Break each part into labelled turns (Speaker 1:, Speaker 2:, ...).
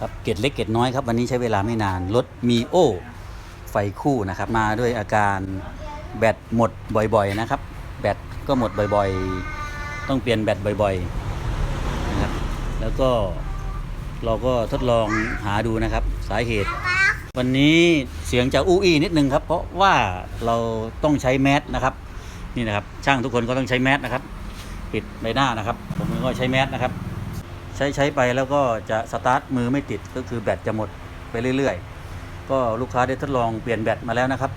Speaker 1: ครับเกตเล็กเกตน้อยครับวันนี้ใช้เวลาไม่นานรถมีโอไฟคู่นะครับ มาด้วยอาการแบตหมดบ่อยๆนะครับ แบตก็หมดบ่อยๆ ต้องเปลี่ยนแบตบ่อยๆนะครับแล้วก็เราก็ทดลองหาดูนะครับสาเหตุ วันนี้เสียงจะอู้อี้นิดนึงครับ เพราะว่าเราต้องใช้แมสนะครับ นี่นะครับ ช่างทุกคนก็ต้องใช้แมสนะครับ ปิดใบหน้านะครับ ผมก็ใช้แมสนะครับ ช้ใช้ไปแล้วก็จะสตาร์ทมือไม่ติดก็คือแบตจะหมดไปเรื่อย ๆ ก็ลูกค้าได้ทดลองเปลี่ยนแบตมาแล้วนะครับ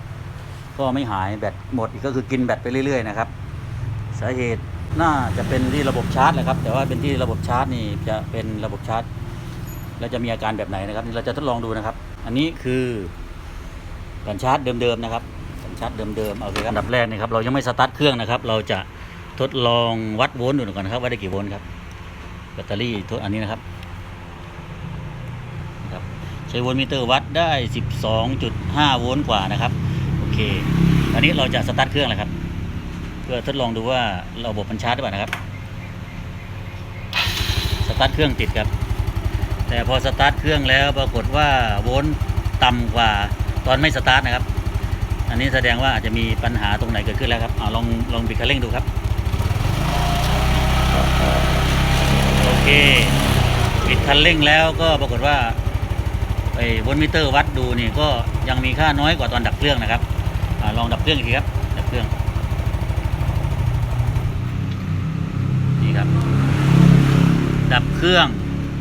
Speaker 1: ก็ไม่หายแบตหมดอีกก็คือกินแบตไปเรื่อย ๆ นะครับ สาเหตุน่าจะเป็นที่ระบบชาร์จแหละครับ แต่ว่าเป็นที่ระบบชาร์จนี่จะเป็นระบบชาร์จ แล้วจะมีอาการแบบไหนนะครับนี่เราจะทดลองดูนะครับ อันนี้คือแผ่นชาร์จเดิมๆนะครับแผ่นชาร์จเดิมๆเอาเลยครับอันดับแรกนะครับเรายังไม่สตาร์ทเครื่องนะครับ เราจะทดลองวัดโวลต์ดูก่อนนะครับว่าได้กี่โวลต์ครับ แบตเตอรี่ตัวอันนี้นะครับนะครับ ใช้โวลต์มิเตอร์วัดได้ 12.5 โวลต์กว่านะครับ โอเค อันนี้เราจะสตาร์ทเครื่องแล้วครับ เพื่อทดลองดูว่าระบบมันชาร์จหรือเปล่านะครับ สตาร์ทเครื่องติดครับ แต่พอสตาร์ทเครื่องแล้วปรากฏว่าโวลต์ต่ำกว่าตอนไม่สตาร์ทนะครับ อันนี้แสดงว่าอาจจะมีปัญหาตรงไหนเกิดขึ้นแล้วครับเอาลองลองบิดคันเร่งดูครับ เคปิดคันเร่งแล้วก็ปรากฏว่าไอ้วลต์มิเตอร์วัดดูนี่ก็ยังมีค่าน้อยกว่าตอนดับเครื่องนะครับอลองดับเครื่องอีกทีครับ ดับเครื่องนี่ครับ ดับเครื่อง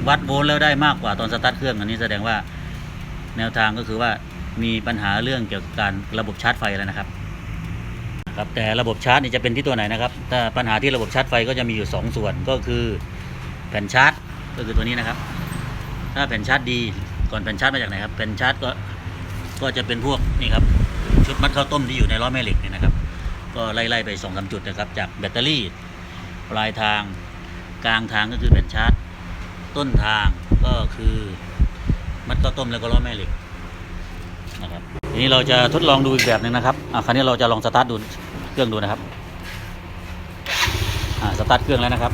Speaker 1: วัดโวลต์แล้วได้มากกว่าตอนสตาร์ทเครื่องอันนี้แสดงว่าแนวทางก็คือว่ามีปัญหาเรื่องเกี่ยวกับการระบบชาร์จไฟแล้วนะครับครับแต่ระบบชาร์จนี่จะเป็นที่ตัวไหนนะครับ ถ้าปัญหาที่ระบบชาร์จไฟก็จะมีอยู่ 2 ส่วนก็คือ แผ่นชาร์จก็คือตัวนี้นะครับ ถ้าแผ่นชาร์จดีก่อนแผ่นชาร์จมาจากไหนครับแผ่นชาร์จก็ก็จะเป็นพวกนี่ครับชุดมัดข้าวต้มที่อยู่ในล้อแม่เหล็กเนี่ยนะครับ ก็ไล่ๆไปสองสามจุดนะครับ จากแบตเตอรี่ ปลายทางกลางทางก็คือแผ่นชาร์จ ต้นทางก็คือมัดข้าวต้มแล้วก็ล้อแม่เหล็กนะครับทีนี้เราจะทดลองดูอีกแบบหนึ่งนะครับอะคราวนี้เราจะลองสตาร์ทดูเครื่องดูนะครับอ่าสตาร์ทเครื่องแล้วนะครับ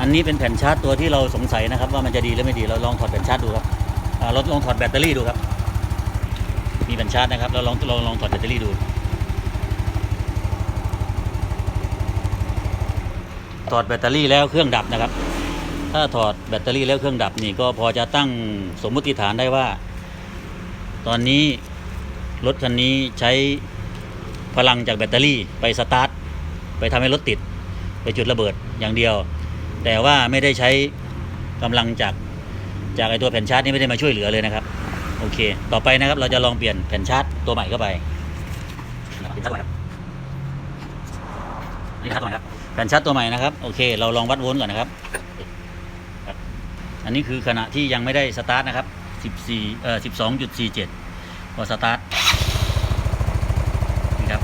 Speaker 1: อันนี้เป็นแผ่นชาร์จตัวที่เราสงสัยนะครับว่ามันจะดีหรือไม่ดีเราลองถอดแผ่นชาร์จดูครับเราลองถอดแบตเตอรี่ดูครับ มีแผ่นชาร์จนะครับเราลองลองลองถอดแบตเตอรี่ดู ถอดแบตเตอรี่แล้วเครื่องดับนะครับ ถ้าถอดแบตเตอรี่แล้วเครื่องดับนี่ก็พอจะตั้งสมมุติฐานได้ว่า ตอนนี้รถคันนี้ใช้พลังจากแบตเตอรี่ไปสตาร์ทไปทำให้รถติด ไปจุดระเบิดอย่างเดียว แต่ว่าไม่ได้ใช้กำลังจากจากไอตัวแผ่นชาร์จนี่ไม่ได้มาช่วยเหลือเลยนะครับ โอเค ต่อไปนะครับเราจะลองเปลี่ยนแผ่นชาร์จตัวใหม่เข้าไปนะครับเปลี่ยนชาร์จใหม่ครับนี่ครับตัวใหม่ครับแผ่นชาร์จตัวใหม่นะครับโอเค เราลองวัดโวลต์ก่อนนะครับครับ อันนี้คือขณะที่ยังไม่ได้สตาร์ทนะครับ14เอ่อ12.47พอสตาร์ทนี่ครับ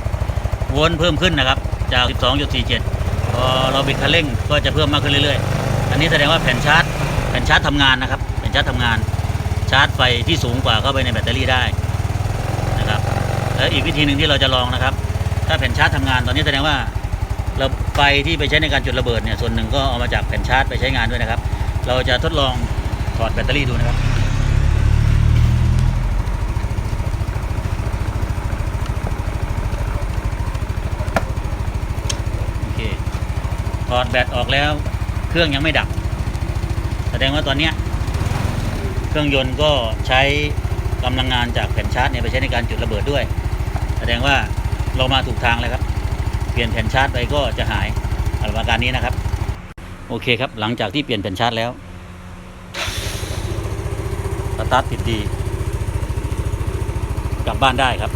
Speaker 1: โวลต์เพิ่มขึ้นนะครับจาก 12.47 พอเราบิดคันเร่งก็จะเพิ่มมากขึ้นเรื่อยๆ อันนี้แสดงว่าแผ่นชาร์จแผ่นชาร์จทำงานนะครับแผ่นชาร์จทำงาน ชาร์จไฟที่สูงกว่าเข้าไปในแบตเตอรี่ได้นะครับแล้วอีกวิธีหนึ่งที่เราจะลองนะครับ ถ้าแผ่นชาร์จทำงานตอนนี้แสดงว่าเราไฟที่ไปใช้ในการจุดระเบิดเนี่ยส่วนหนึ่งก็เอามาจากแผ่นชาร์จไปใช้งานด้วยนะครับ เราจะทดลองถอดแบตเตอรี่ดูนะครับ โอเค ถ อดแบตออกแล้ว เครื่องยังไม่ดับ แสดงว่าตอนเนี้ยเครื่องยนต์ก็ใช้กำลังงานจากแผ่นชาร์จเนี่ยไปใช้ในการจุดระเบิดด้วย แสดงว่าเรามาถูกทางแล้วครับ เปลี่ยนแผ่นชาร์จไปก็จะหายอาการนี้นะครับ โอเคครับ หลังจากที่เปลี่ยนแผ่นชาร์จแล้วสตาร์ทติดดี กลับบ้านได้ครับ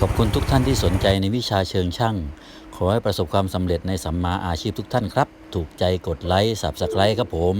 Speaker 1: ขอบคุณทุกท่านที่สนใจในวิชาเชิงช่าง ขอให้ประสบความสำเร็จในสัมมาอาชีพทุกท่านครับ ถูกใจกดไลค์สับสไครต์ครับผม